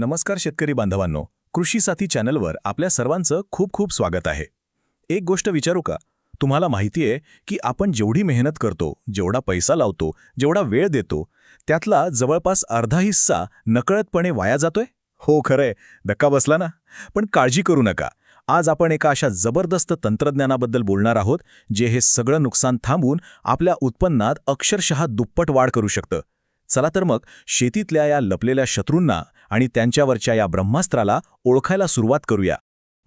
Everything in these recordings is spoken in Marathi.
नमस्कार शेतकरी बांधवांनो कृषी साथी चॅनलवर आपल्या सर्वांचं खूप खूप स्वागत आहे. एक गोष्ट विचारू का? तुम्हाला माहिती आहे की आपण जेवढी मेहनत करतो जेवढा पैसा लावतो जेवढा वेळ देतो त्यातला जवळपास अर्धा हिस्सा नकळतपणे वाया जातोय? हो खरंय. धक्का बसला ना? पण काळजी करू नका. आज आपण एका अशा जबरदस्त तंत्रज्ञानाबद्दल बोलणार आहोत जे हे सगळं नुकसान थांबवून आपल्या उत्पन्नात अक्षरशः दुप्पट वाढ करू शकतं. चला तर मग शेतीतल्या या लपलेल्या शत्रूंना आणि त्यांच्यावरच्या या ब्रह्मास्त्राला ओळखायला सुरुवात करूया.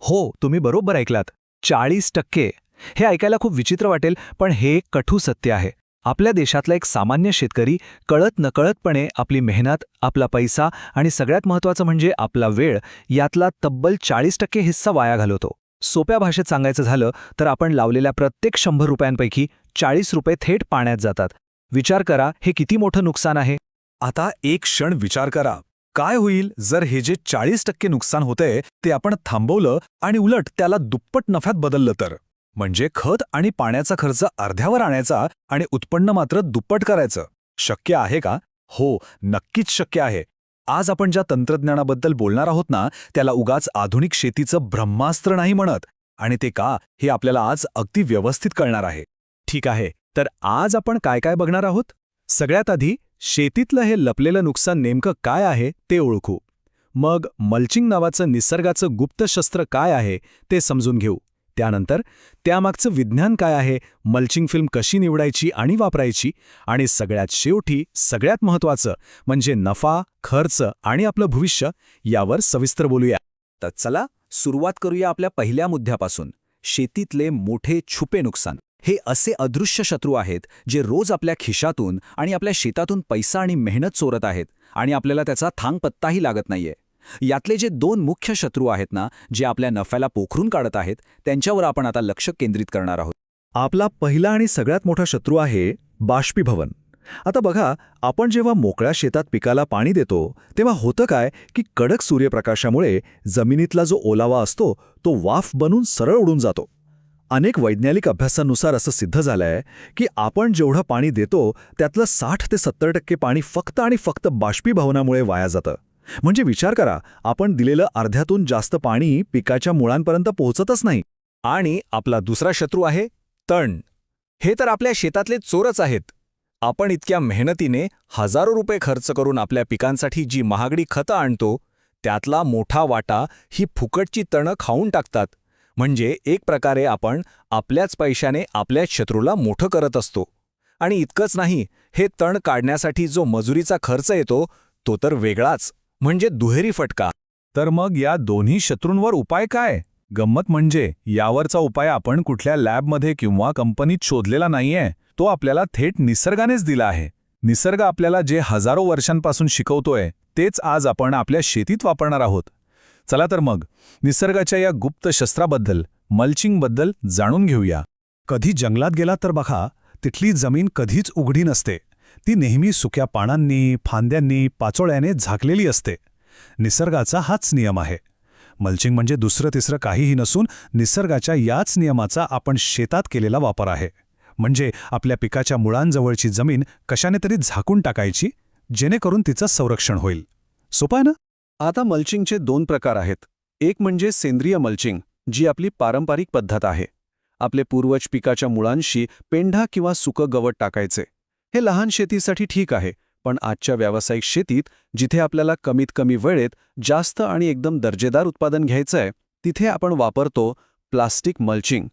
हो तुम्ही बरोबर ऐकलात. चाळीस टक्के. हे ऐकायला खूप विचित्र वाटेल पण हे एक कठू सत्य आहे. आपल्या देशातला एक सामान्य शेतकरी कळत नकळतपणे आपली मेहनत आपला पैसा आणि सगळ्यात महत्त्वाचं म्हणजे आपला वेळ यातला तब्बल चाळीस टक्के हिस्सा वाया घालवतो. सोप्या भाषेत सांगायचं झालं तर आपण लावलेल्या प्रत्येक शंभर रुपयांपैकी चाळीस रुपये थेट पाण्यात जातात. विचार करा हे किती मोठं नुकसान आहे? आता एक क्षण विचार करा. काय होईल जर हे जे चाळीस टक्के नुकसान होतंय ते आपण थांबवलं आणि उलट त्याला दुप्पट नफ्यात बदललं तर? म्हणजे खत आणि पाण्याचा खर्च अर्ध्यावर आणायचा आणि उत्पन्न मात्र दुप्पट करायचं. शक्य आहे का? हो नक्कीच शक्य आहे. आज आपण ज्या तंत्रज्ञानाबद्दल बोलणार आहोत ना त्याला उगाच आधुनिक शेतीचं ब्रह्मास्त्र नाही म्हणत. आणि ते का हे आपल्याला आज अगदी व्यवस्थित कळणार आहे. ठीक आहे तर आज आपण काय काय बघणार आहोत? सगळ्यात आधी शेतीतलं हे लपलेलं नुकसान नेमकं काय आहे ते ओळखू. मग मल्चिंग नावाचं निसर्गाचं गुप्त शस्त्र काय आहे ते समजून घेऊ. त्यानंतर त्यामागचं विज्ञान काय आहे मल्चिंग फिल्म कशी निवडायची आणि वापरायची आणि सगळ्यात शेवटी सगळ्यात महत्त्वाचं म्हणजे नफा खर्च आणि आपलं भविष्य यावर सविस्तर बोलूया. तर चला सुरुवात करूया आपल्या पहिल्या मुद्द्यापासून. शेतीतले मोठे छुपे नुकसान. हे असे अदृश्य शत्रू आहेत जे रोज आपल्या खिशातून आणि आपल्या शेतातून पैसा आणि मेहनत चोरत आहेत आणि आपल्याला त्याचा थांगपत्ताही लागत नाहीये. यातले जे दोन मुख्य शत्रू आहेत ना जे आपल्या नफ्याला पोखरून काढत आहेत त्यांच्यावर आपण आता लक्ष केंद्रित करणार आहोत. आपला पहिला आणि सगळ्यात मोठा शत्रू आहे बाष्पीभवन. आता बघा आपण जेव्हा मोकळ्या शेतात पिकाला पाणी देतो तेव्हा होतं काय की कडक सूर्यप्रकाशामुळे जमिनीतला जो ओलावा असतो तो वाफ बनून सरळ उडून जातो. अनेक वैज्ञानिक अभ्यासानुसार असं सिद्ध झालंय की आपण जेवढं पाणी देतो त्यातलं साठ ते सत्तर टक्के पाणी फक्त आणि फक्त बाष्पीभवनामुळे वाया जातं. म्हणजे विचार करा आपण दिलेलं अर्ध्यातून जास्त पाणी पिकाच्या मुळांपर्यंत पोहोचतच नाही. आणि आपला दुसरा शत्रू आहे तण. हे तर आपल्या शेतातले चोरच आहेत. आपण इतक्या मेहनतीने हजारो रुपये खर्च करून आपल्या पिकांसाठी जी महागडी खतं आणतो त्यातला मोठा वाटा ही फुकटची तणं खाऊन टाकतात. म्हणजे एक प्रकारे आपण आपल्याच पैशाने आपल्याच शत्रूला मोठं करत असतो. आणि इतकंच नाही हे तण काढण्यासाठी जो मजुरीचा खर्च येतो तो तर वेगळाच म्हणजे दुहेरी फटका. तर मग या दोन्ही शत्रूंवर उपाय काय? गंमत म्हणजे यावरचा उपाय आपण कुठल्या लॅबमध्ये किंवा कंपनीत शोधलेला नाहीये तो आपल्याला थेट निसर्गानेच दिला आहे. निसर्ग आपल्याला जे हजारो वर्षांपासून शिकवतोय तेच आज आपण आपल्या शेतीत वापरणार आहोत. चला तर मग निसर्गाच्या या गुप्त शस्त्राबद्दल मल्चिंगबद्दल जाणून घेऊया. कधी जंगलात गेला तर बघा तिथली जमीन कधीच उघडी नसते. ती नेहमी सुक्या पानांनी फांद्यांनी पाचोळ्याने झाकलेली असते. निसर्गाचा हाच नियम आहे. मल्चिंग म्हणजे दुसरं तिसरं काहीही नसून निसर्गाच्या याच नियमाचा आपण शेतात केलेला वापर आहे. म्हणजे आपल्या पिकाच्या मुळांजवळची जमीन कशाने तरी झाकून टाकायची जेणेकरून तिचं संरक्षण होईल. सोपं आहे ना? आता मल्चिंगचे दोन प्रकार आहेत. एक म्हणजे सेंद्रिय मल्चिंग जी आपली पारंपरिक पद्धत आहे. आपले पूर्वज पिकाच्या मुळांशी पेंढा किंवा सुकं गवत टाकायचे. हे लहान शेतीसाठी ठीक आहे पण आजच्या व्यावसायिक शेतीत जिथे आपल्याला कमीत कमी वेळेत जास्त आणि एकदम दर्जेदार उत्पादन घ्यायचं आहे तिथे आपण वापरतो प्लास्टिक मल्चिंग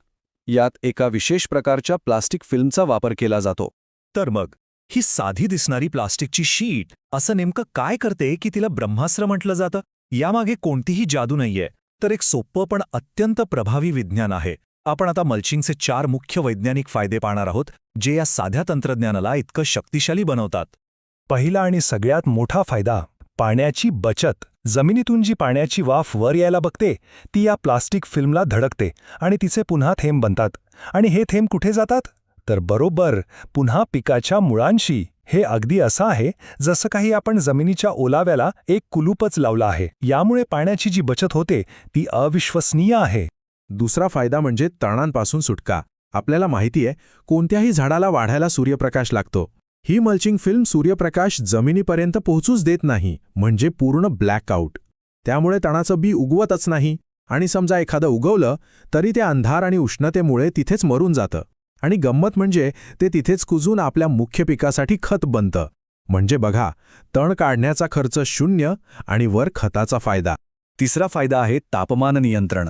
यात एका विशेष प्रकारच्या प्लास्टिक फिल्मचा वापर केला जातो. तर मग? ही साधी दिसणारी प्लास्टिकची शीट असं नेमकं काय करते की तिला ब्रह्मास्त्र म्हटलं जातं? यामागे कोणतीही जादू नाहीये. तर एक सोपं पण अत्यंत प्रभावी विज्ञान आहे. आपण आता मल्चिंगचे चार मुख्य वैज्ञानिक फायदे पाहणार आहोत जे या साध्या तंत्रज्ञानाला इतकं शक्तिशाली बनवतात. पहिला आणि सगळ्यात मोठा फायदा पाण्याची बचत. जमिनीतून जी पाण्याची वाफ वर यायला बघते ती या प्लास्टिक फिल्मला धडकते आणि तिचे पुन्हा थेंब बनतात. आणि हे थेंब कुठे जातात? तर बरोबर पुन्हा पिकाच्या मुळांशी. हे अगदी असं आहे जसं काही आपण जमिनीच्या ओलाव्याला एक कुलूपच लावलं आहे. यामुळे पाण्याची जी बचत होते ती अविश्वसनीय आहे. दुसरा फायदा म्हणजे तणांपासून सुटका. आपल्याला माहिती आहे कोणत्याही झाडाला वाढायला सूर्यप्रकाश लागतो. ही मल्चिंग फिल्म सूर्यप्रकाश जमिनीपर्यंत पोहोचूच देत नाही म्हणजे पूर्ण ब्लॅकआउट. त्यामुळे तणाचं बी उगवतच नाही. आणि समजा एखादं उगवलं तरी ते अंधार आणि उष्णतेमुळे तिथेच मरून जातं. आणि गंमत म्हणजे ते तिथेच कुजून आपल्या मुख्य पिकासाठी खत बनतं. म्हणजे बघा तण काढण्याचा खर्च शून्य आणि वर खताचा फायदा. तिसरा फायदा आहे तापमान नियंत्रण.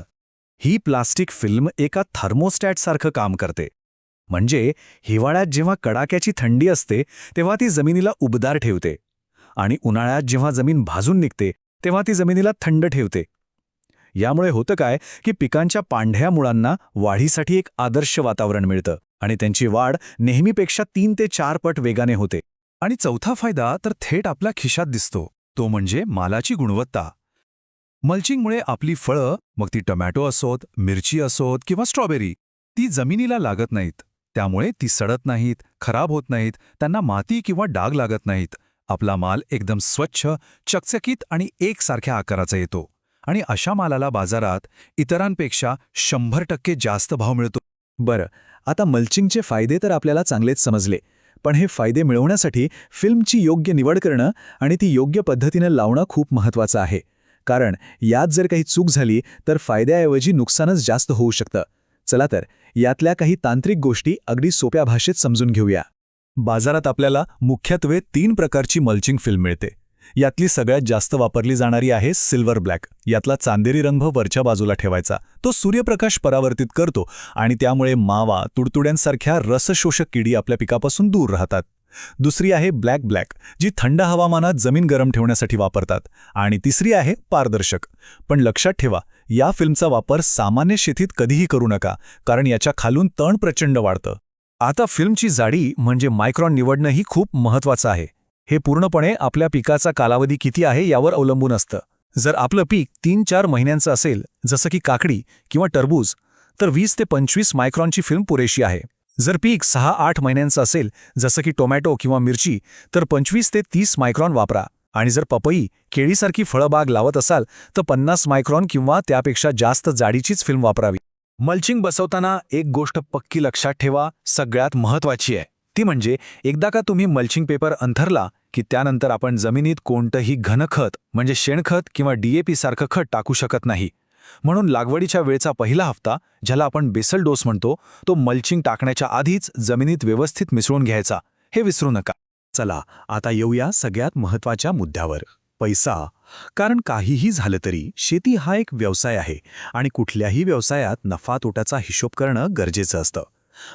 ही प्लास्टिक फिल्म एका थर्मोस्टॅटसारखं काम करते. म्हणजे हिवाळ्यात जेव्हा कडाक्याची थंडी असते तेव्हा ती जमिनीला उबदार ठेवते. आणि उन्हाळ्यात जेव्हा जमीन भाजून निघते तेव्हा ती जमिनीला थंड ठेवते. यामुळे होतं काय की पिकांच्या पांढऱ्या मुळांना वाढीसाठी एक आदर्श वातावरण मिळतं आणि त्यांची वाढ नेहमीपेक्षा तीन ते चार पट वेगाने होते. आणि चौथा फायदा तर थेट आपल्या खिशात दिसतो. तो म्हणजे मालाची गुणवत्ता. मल्चिंगमुळे आपली फळं मग ती टोमॅटो असोत मिरची असोत किंवा स्ट्रॉबेरी ती जमिनीला लागत नाहीत. त्यामुळे ती सडत नाहीत खराब होत नाहीत त्यांना माती किंवा डाग लागत नाहीत. आपला माल एकदम स्वच्छ चकचकीत आणि एकसारख्या आकाराचा येतो. आणि अशा मालाला बाजारात इतरांपेक्षा शंभर टक्के जास्त भाव मिळतो. बरं आता मल्चिंगचे फायदे तर आपल्याला चांगलेच समजले पण हे फायदे मिळवण्यासाठी फिल्मची योग्य निवड करणं आणि ती योग्य पद्धतीनं लावणं खूप महत्त्वाचं आहे. कारण यात जर काही चूक झाली तर फायद्याऐवजी नुकसानच जास्त होऊ शकतं. चला तर यातल्या काही तांत्रिक गोष्टी अगदी सोप्या भाषेत समजून घेऊया. बाजारात आपल्याला मुख्यत्वे तीन प्रकारची मल्चिंग फिल्म मिळते. यातली सगळ्यात जास्त वापरली जाणारी आहे सिल्वर ब्लॅक. यातला चांदेरी रंग वरच्या बाजूला ठेवायचा. तो सूर्यप्रकाश परावर्तित करतो आणि त्यामुळे मावा तुडतुड्यांसारख्या रसशोषक किडी आपल्या पिकापासून दूर राहतात. दुसरी आहे ब्लॅक ब्लॅक जी थंड हवामानात जमीन गरम ठेवण्यासाठी वापरतात. आणि तिसरी आहे पारदर्शक. पण लक्षात ठेवा या फिल्मचा वापर सामान्य शेतीत कधीही करू नका कारण याच्या खालून तण प्रचंड वाढतं. आता फिल्मची जाडी म्हणजे मायक्रॉन निवडणंही खूप महत्वाचं आहे. हे पूर्णपणे आपल्या पिकाचा कालावधी किती आहे यावर अवलंबून असतं. जर आपलं पीक तीन चार महिन्यांचं असेल जसं की काकडी किंवा टरबूज तर वीस ते पंचवीस मायक्रॉनची फिल्म पुरेशी आहे. जर पीक सहा आठ महिन्यांचं असेल जसं की टोमॅटो किंवा मिरची तर पंचवीस ते तीस मायक्रॉन वापरा. आणि जर पपई केळीसारखी फळबाग लावत असाल तर पन्नास मायक्रॉन किंवा त्यापेक्षा जास्त जाडीचीच फिल्म वापरावी. मल्चिंग बसवताना एक गोष्ट पक्की लक्षात ठेवा सगळ्यात महत्वाची आहे. ती म्हणजे एकदा का तुम्ही मल्चिंग पेपर अंथरला की त्यानंतर आपण जमिनीत कोणतंही घनखत म्हणजे शेणखत किंवा डीएपी सारखं खत टाकू शकत नाही. म्हणून लागवडीच्या वेळचा पहिला हप्ता ज्याला आपण बेसल डोस म्हणतो तो मल्चिंग टाकण्याच्या आधीच जमिनीत व्यवस्थित मिसळून घ्यायचा. हे विसरू नका. चला आता येऊया सगळ्यात महत्त्वाच्या मुद्द्यावर. पैसा. कारण काहीही झालं तरी शेती हा एक व्यवसाय आहे आणि कुठल्याही व्यवसायात नफा तोट्याचा हिशोब करणं गरजेचं असतं.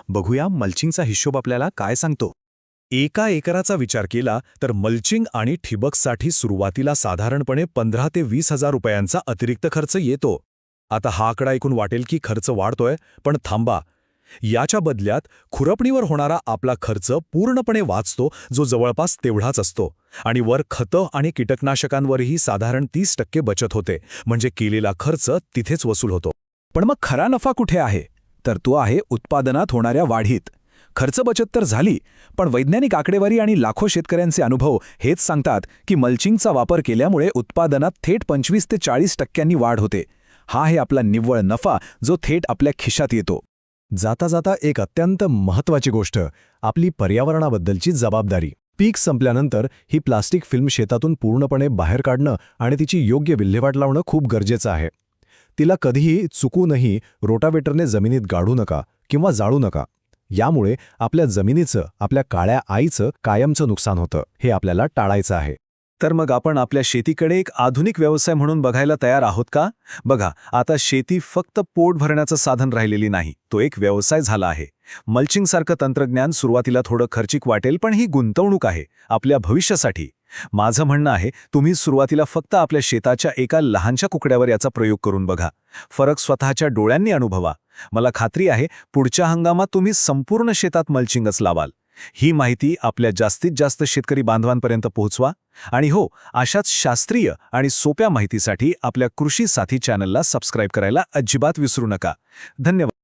बघूया मल्चिंगचा हिशोब आपल्याला काय सांगतो. एका एकराचा विचार केला तर मल्चिंग आणि ठिबकसाठी सुरुवातीला साधारणपणे पंधरा ते वीस हजार रुपयांचा अतिरिक्त खर्च येतो. आता हा आकडा ऐकून वाटेल की खर्च वाढतोय पण थांबा. याच्या बदल्यात खुरपणीवर होणारा आपला खर्च पूर्णपणे वाचतो जो जवळपास तेवढाच असतो. आणि वर खतं आणि कीटकनाशकांवरही साधारण तीस टक्के बचत होते म्हणजे केलेला खर्च तिथेच वसूल होतो. पण मग खरा नफा कुठे आहे? तर तो आहे उत्पादनात होणाऱ्या वाढीत. खर्च बचत तर झाली पण वैज्ञानिक आकडेवारी आणि लाखो शेतकऱ्यांचे अनुभव हेच सांगतात की मल्चिंगचा वापर केल्यामुळे उत्पादनात थेट पंचवीस ते चाळीस टक्क्यांनी वाढ होते. हा आहे आपला निव्वळ नफा जो थेट आपल्या खिशात येतो. जाता जाता एक अत्यंत महत्त्वाची गोष्ट आपली पर्यावरणाबद्दलची जबाबदारी. पीक संपल्यानंतर ही प्लास्टिक फिल्म शेतातून पूर्णपणे बाहेर काढणं आणि तिची योग्य विल्हेवाट लावणं खूप गरजेचं आहे. तिला कधीही चुकूनही रोटावेटरने जमिनीत गाडू नका किंवा जाळू नका. यामुळे आपल्या जमिनीचं आपल्या काळ्या आईचं कायमचं नुकसान होतं. हे आपल्याला टाळायचं आहे. तर मग आपण आपल्या शेतीकडे एक आधुनिक व्यवसाय म्हणून बघायला तयार आहोत का? बघा आता शेती फक्त पोट भरण्याचं साधन राहिलेली नाही. तो एक व्यवसाय झाला आहे. मल्चिंगसारखं तंत्रज्ञान सुरुवातीला थोडं खर्चिक वाटेल पण ही गुंतवणूक आहे आपल्या भविष्यासाठी. माझं म्हणणं आहे तुम्ही सुरुवातीला फक्त आपल्या शेताच्या एका लहानशा कुकड्यावर याचा प्रयोग करून बघा. फरक स्वतःच्या डोळ्यांनी अनुभवा. मला खात्री आहे पुढच्या हंगामात तुम्ही संपूर्ण शेतात मल्चिंगच लावाल. ही माहिती आपल्या जास्तीत जास्त शेतकरी बांधवांपर्यंत पोहोचवा आणि हो अशाच शास्त्रीय आणि सोप्या माहितीसाठी आपल्या कृषी साथी चॅनलला सबस्क्राईब करायला अजिबात विसरू नका. धन्यवाद.